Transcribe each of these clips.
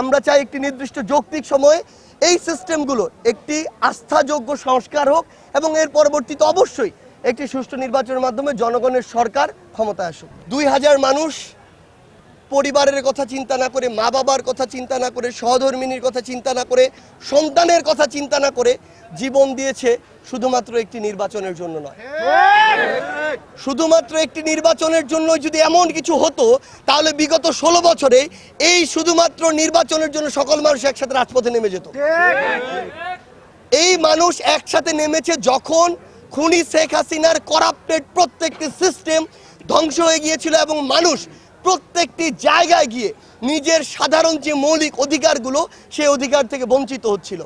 আমরা চাই একটি নির্দিষ্ট যৌক্তিক সময়ে এই সিস্টেমগুলো একটি আস্থাযোগ্য সংস্কার হোক এবং এর পরবর্তীতে অবশ্যই একটি সুষ্ঠু নির্বাচনের মাধ্যমে জনগণের সরকার ক্ষমতায় আসুক। দুই হাজার মানুষ পরিবারের কথা চিন্তা না করে মা বাবার কথা চিন্তা না করে, সহধর্মিনীর কথা চিন্তা না করে, সন্তানের কথা চিন্তা না করে জীবন দিয়েছে শুধুমাত্র একটি নির্বাচনের জন্য নয়। শুধুমাত্র একটি নির্বাচনের জন্য যদি এমন কিছু হতো, তাহলে বিগত ষোলো বছরে এই শুধুমাত্র নির্বাচনের জন্য সকল মানুষ একসাথে রাজপথে নেমে যেত। এই মানুষ একসাথে নেমেছে যখন খুনি শেখ হাসিনার করাপ্টেড প্রত্যেকটি সিস্টেম ধ্বংস হয়ে গিয়েছিল এবং মানুষ প্রত্যেকটি জায়গায় গিয়ে নিজের সাধারণ যে মৌলিক অধিকারগুলো, সেই অধিকার থেকে বঞ্চিত হচ্ছিল।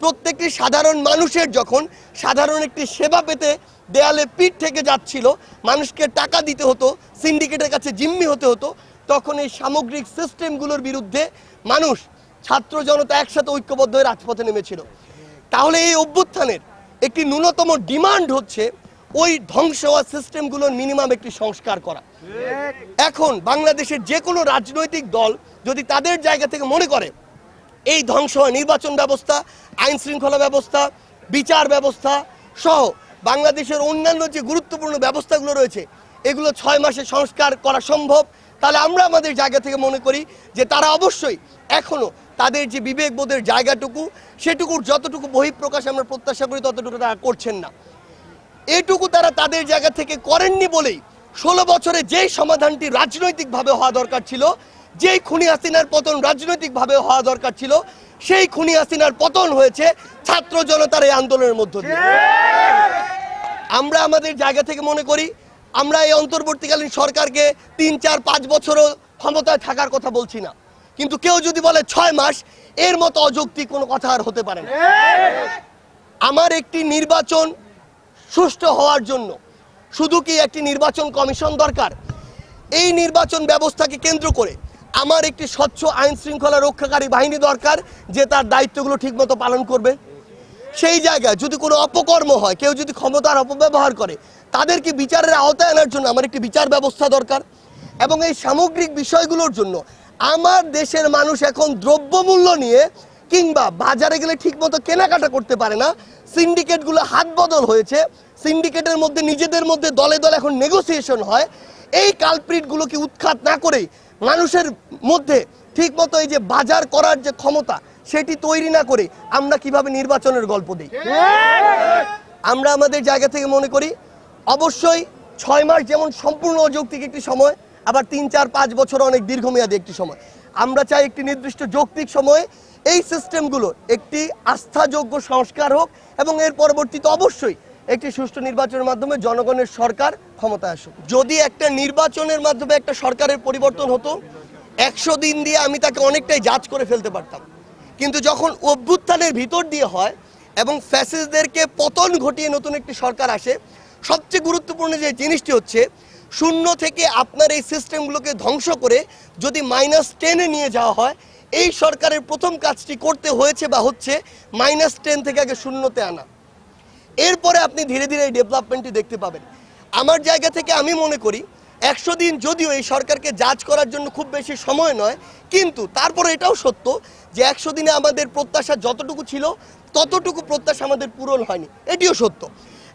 প্রত্যেকটি সাধারণ মানুষের যখন সাধারণ একটি সেবা পেতে দেয়ালে পিঠ থেকে যাচ্ছিল, মানুষকে টাকা দিতে হতো, সিন্ডিকেটের কাছে জিম্মি হতে হতো, তখন এই সামগ্রিক সিস্টেমগুলোর বিরুদ্ধে মানুষ, ছাত্র জনতা একসাথে ঐক্যবদ্ধ হয়ে রাজপথে নেমেছিল। তাহলে এই অভ্যুত্থানের একটি ন্যূনতম ডিমান্ড হচ্ছে ওই ধ্বংস হওয়া সিস্টেমগুলোর মিনিমাম একটি সংস্কার করা। এখন বাংলাদেশের যে কোনো রাজনৈতিক দল যদি তাদের জায়গা থেকে মনে করে, এই ধ্বংস হওয়া নির্বাচন ব্যবস্থা আইন শৃঙ্খলা ব্যবস্থা, বিচার ব্যবস্থা সহ বাংলাদেশের অন্যান্য যে গুরুত্বপূর্ণ ব্যবস্থাগুলো রয়েছে, এগুলো ছয় মাসে সংস্কার করা সম্ভব। তাহলে আমরা আমাদের জায়গা থেকে মনে করি যে তারা অবশ্যই এখনও তাদের যে বিবেকবোধের জায়গাটুকু, সেটুকুর যতটুকু বহিঃপ্রকাশ আমরা প্রত্যাশা করি, ততটুকু তারা করছেন না। এটুকু তারা তাদের জায়গা থেকে করেননি বলেই ষোলো বছরে যেই সমাধানটি রাজনৈতিকভাবে হওয়া দরকার ছিল, যেই খুনি হাসিনার পতন রাজনৈতিকভাবে হওয়া দরকার ছিল, সেই খুনি হাসিনার পতন হয়েছে ছাত্র জনতার এই আন্দোলনের মধ্য দিয়ে। আমরা আমাদের জায়গা থেকে মনে করি, আমরা এই অন্তর্বর্তীকালীন সরকারকে তিন, চার, পাঁচ বছরও ক্ষমতায় থাকার কথা বলছি না। কিন্তু কেউ যদি বলে ছয় মাস, এর মতো অযৌক্তিক কোনো কথা আর হতে পারে না। আমার একটি নির্বাচন সুষ্ঠু হওয়ার জন্য শুধু কি একটি নির্বাচন কমিশন দরকার? এই নির্বাচন ব্যবস্থাকে কেন্দ্র করে আমার একটি স্বচ্ছ আইন শৃঙ্খলা রক্ষাকারী বাহিনী দরকার, যে তার দায়িত্বগুলো ঠিকমতো পালন করবে। সেই জায়গায় যদি কোনো অপকর্ম হয়, কেউ যদি ক্ষমতার অপব্যবহার করে, তাদেরকে বিচারের আওতায় আনার জন্য আমার একটি বিচার ব্যবস্থা দরকার। এবং এই সামগ্রিক বিষয়গুলোর জন্য আমার দেশের মানুষ এখন দ্রব্যমূল্য নিয়ে কিংবা বাজারে গেলে ঠিকমতো কেনাকাটা করতে পারে না। সিন্ডিকেটগুলো হাত বদল হয়েছে। সিন্ডিকেটের মধ্যে, নিজেদের মধ্যে দলে দলে এখন নেগোসিয়েশন হয়। এই কালপ্রিটগুলোকে উৎখাত না করেই মানুষের মধ্যে ঠিকমতো এই যে বাজার করার যে ক্ষমতা সেটি তৈরি না করে আমরা কীভাবে নির্বাচনের গল্প দিই? আমরা আমাদের জায়গা থেকে মনে করি, অবশ্যই ছয় মাস যেমন সম্পূর্ণ অযৌক্তিক একটি সময়, আবার তিন, চার, পাঁচ বছর অনেক দীর্ঘমেয়াদী একটি সময়। আমরা চাই একটি নির্দিষ্ট যৌক্তিক সময়ে, এই সিস্টেমগুলো একটি আস্থাযোগ্য সংস্কার হোক এবং এর পরবর্তীতে অবশ্যই একটি সুষ্ঠু নির্বাচনের মাধ্যমে জনগণের সরকার ক্ষমতায় আসুক। যদি একটা নির্বাচনের মাধ্যমে একটা সরকারের পরিবর্তন হতো, একশো দিন দিয়ে আমি তাকে অনেকটাই জাজ করে ফেলতে পারতাম। কিন্তু যখন অভ্যুত্থানের ভিতর দিয়ে হয় এবং ফ্যাসিসদেরকে পতন ঘটিয়ে নতুন একটি সরকার আসে, সবচেয়ে গুরুত্বপূর্ণ যে জিনিসটি হচ্ছে, শূন্য থেকে আপনার এই সিস্টেমগুলোকে ধ্বংস করে যদি মাইনাস টেনে নিয়ে যাওয়া হয়, এই সরকারের প্রথম কাজটি করতে হয়েছে বা হচ্ছে মাইনাস টেন থেকে আগে শূন্যতে আনা। এরপরে আপনি ধীরে ধীরে এই ডেভেলপমেন্টটি দেখতে পাবেন। আমার জায়গা থেকে আমি মনে করি একশো দিন যদিও এই সরকারকে জাজ করার জন্য খুব বেশি সময় নয় কিন্তু তারপরে এটাও সত্য যে একশো দিনে আমাদের প্রত্যাশা যতটুকু ছিল ততটুকু প্রত্যাশা আমাদের পূরণ হয়নি। এটিও সত্য।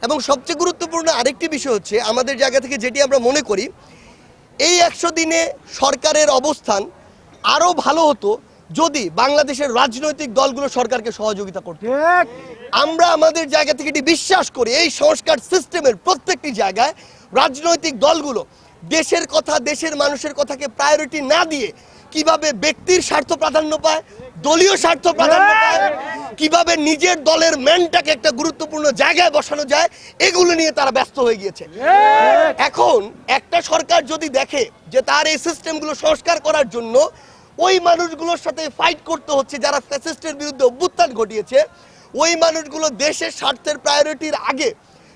এবং সবচেয়ে গুরুত্বপূর্ণ আরেকটি বিষয় হচ্ছে আমাদের জায়গা থেকে যেটি আমরা মনে করি এই একশো দিনে সরকারের অবস্থান আরও ভালো হতো যদি বাংলাদেশের রাজনৈতিক দলগুলো সরকারকে সহযোগিতা করত। আমরা আমাদের জায়গা থেকে এটি বিশ্বাস করি এই সংস্কার সিস্টেমের প্রত্যেকটি জায়গায় রাজনৈতিক দলগুলো দেশের কথা দেশের মানুষের কথাকে প্রায়োরিটি না দিয়ে কীভাবে ব্যক্তির স্বার্থ প্রাধান্য পায় দলীয় স্বার্থ প্রাধান্য পায় কীভাবে নিজের দলের ম্যানটাকে একটা গুরুত্বপূর্ণ জায়গায় বসানো যায় এগুলো নিয়ে তারা ব্যস্ত হয়ে গিয়েছে। এখন একটা সরকার যদি দেখে যে তার এই সিস্টেমগুলো সংস্কার করার জন্য ওই মানুষগুলোর সাথে ফাইট করতে হচ্ছে যারা ফ্যাসিস্টের বিরুদ্ধে অভ্যুত্থান ঘটিয়েছে ওই মানুষগুলো দেশের স্বার্থের প্রায়োরিটির আগে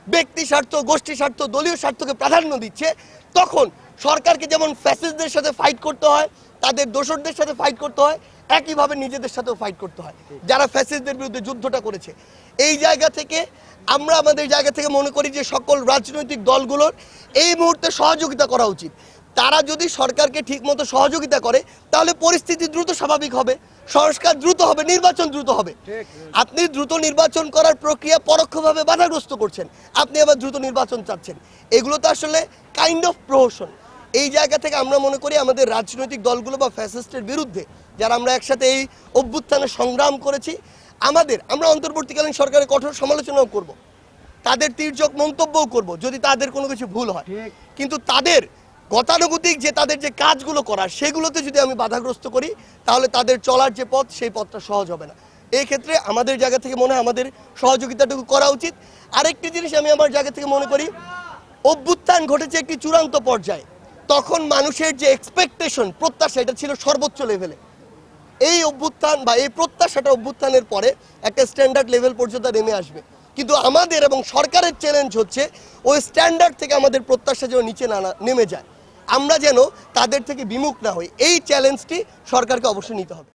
ব্যক্তি স্বার্থ, গোষ্ঠী স্বার্থ, দলীয় স্বার্থকে প্রাধান্য দিচ্ছে, তখন সরকারকে যেমন ফ্যাসিস্টদের সাথে ফাইট করতে হয়, তাদের দোষরদের সাথে ফাইট করতে হয়, একইভাবে নিজেদের সাথেও ফাইট করতে হয়, যারা ফ্যাসিস্টদের বিরুদ্ধে যুদ্ধটা করেছে। এই জায়গা থেকে আমরা আমাদের জায়গা থেকে মনে করি যে সকল রাজনৈতিক দলগুলোর এই মুহূর্তে সহযোগিতা করা উচিত। তারা যদি সরকারকে ঠিকমতো সহযোগিতা করে তাহলে পরিস্থিতি দ্রুত স্বাভাবিক হবে। সংস্কার দ্রুত হবে নির্বাচন দ্রুত হবে। আপনি দ্রুত নির্বাচন করার প্রক্রিয়া পরোক্ষভাবে বাধাগ্রস্ত করছেন। আপনি আবার দ্রুত নির্বাচন চাচ্ছেন। এগুলো তো আসলে কাইন্ড অফ প্রহসন এই জায়গা থেকে আমরা মনে করি আমাদের রাজনৈতিক দলগুলো বা ফ্যাসিস্টের বিরুদ্ধে যারা আমরা একসাথে এই অভ্যুত্থানে সংগ্রাম করেছি আমাদের আমরা অন্তর্বর্তীকালীন সরকারের কঠোর সমালোচনাও করব। তাদের তীর্যক মন্তব্যও করব যদি তাদের কোনো কিছু ভুল হয়। কিন্তু তাদের গতানুগতিক যে তাদের যে কাজগুলো করার, সেগুলোতে যদি আমি বাধাগ্রস্ত করি, তাহলে তাদের চলার যে পথ, সেই পথটা সহজ হবে না। এই ক্ষেত্রে আমাদের জায়গা থেকে মনে হয় আমাদের সহযোগিতাটুকু করা উচিত। আরেকটি জিনিস আমি আমার জায়গা থেকে মনে করি, অভ্যুত্থান ঘটেছে একটি চূড়ান্ত পর্যায়ে। তখন মানুষের যে এক্সপেকটেশন প্রত্যাশা, এটা ছিল সর্বোচ্চ লেভেলে এই অভ্যুত্থান বা এই প্রত্যাশাটা অভ্যুত্থানের পরে একটা স্ট্যান্ডার্ড লেভেল পর্যন্ত নেমে আসবে। কিন্তু আমাদের এবং সরকারের চ্যালেঞ্জ হচ্ছে, ওই স্ট্যান্ডার্ড থেকে আমাদের প্রত্যাশা যেন নিচে না- নেমে যায়। আমরা যেন তাদের থেকে বিমুখ না হই। এই চ্যালেঞ্জটি সরকারকে অবশ্যই নিতে হবে।